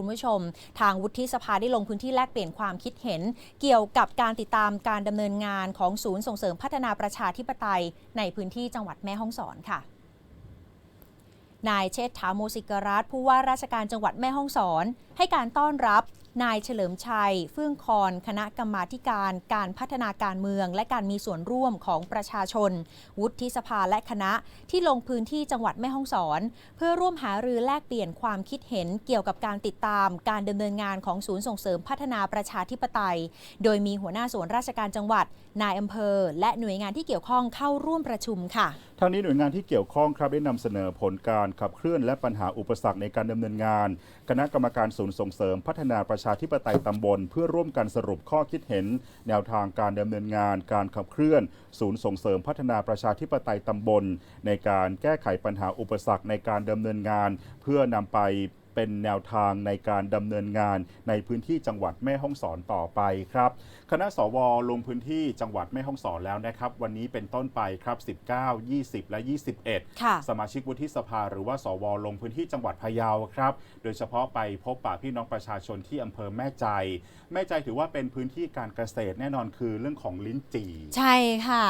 คุณผู้ชม ทางวุฒิสภาได้ลงพื้นที่แลกเปลี่ยนความคิดเห็น เกี่ยวกับการติดตามการดำเนินงานของศูนย์ส่งเสริมพัฒนาประชาธิปไตย ในพื้นที่จังหวัดแม่ฮ่องสอนค่ะนายเชษฐาโมสิกรัตผู้ว่าราชการจังหวัดแม่ฮ่องสอน ให้การต้อนรับ นายเฉลิมชัย เฟื่องคอน คณะกรรมาการ การพัฒนาการเมือง และการมีส่วนร่วมของประชาชน วุฒิสภาและคณะที่ลงพื้นที่จังหวัดแม่ฮ่องสอน เพื่อร่วมหารือแลกเปลี่ยนความคิดเห็นเกี่ยวกับการติดตาม การดำเนินงานของศูนย์ส่งเสริมพัฒนาประชาธิปไตย โดยมีหัวหน้าส่วนราชการจังหวัด นายอำเภอ และหน่วยงานที่เกี่ยวข้องเข้าร่วมประชุมค่ะทางนี้หน่วยงานที่เกี่ยวข้องครับได้นำเสนอผลการขับเคลื่อนและปัญหาอุปสรรคในการดำเนินงาน คณะกรรมการศูนย์ส่งเสริมพัฒนาประชาธิปไตยตำบล เพื่อร่วมกันสรุปข้อคิดเห็น แนวทางการดำเนินงานการขับเคลื่อน ศูนย์ส่งเสริมพัฒนาประชาธิปไตยตำบล ในการแก้ไขปัญหาอุปสรรคในการดำเนินงาน เพื่อนำไป เป็นแนวทางในการดำเนินงานในพื้นที่จังหวัดแม่ฮ่องสอนต่อไปครับ คณะสวลงพื้นที่จังหวัดแม่ฮ่องสอนแล้วนะครับ วันนี้เป็นต้นไปครับ 19 20 และ 21ค่ะสมาชิกวุฒิสภาหรือว่าสวลงพื้นที่จังหวัดพะเยาครับ โดยเฉพาะไปพบปะพี่น้องประชาชนที่อำเภอแม่ใจ แม่ใจถือว่าเป็นพื้นที่การเกษตรแน่นอนคือเรื่องของลิ้นจี่ ใช่ค่ะ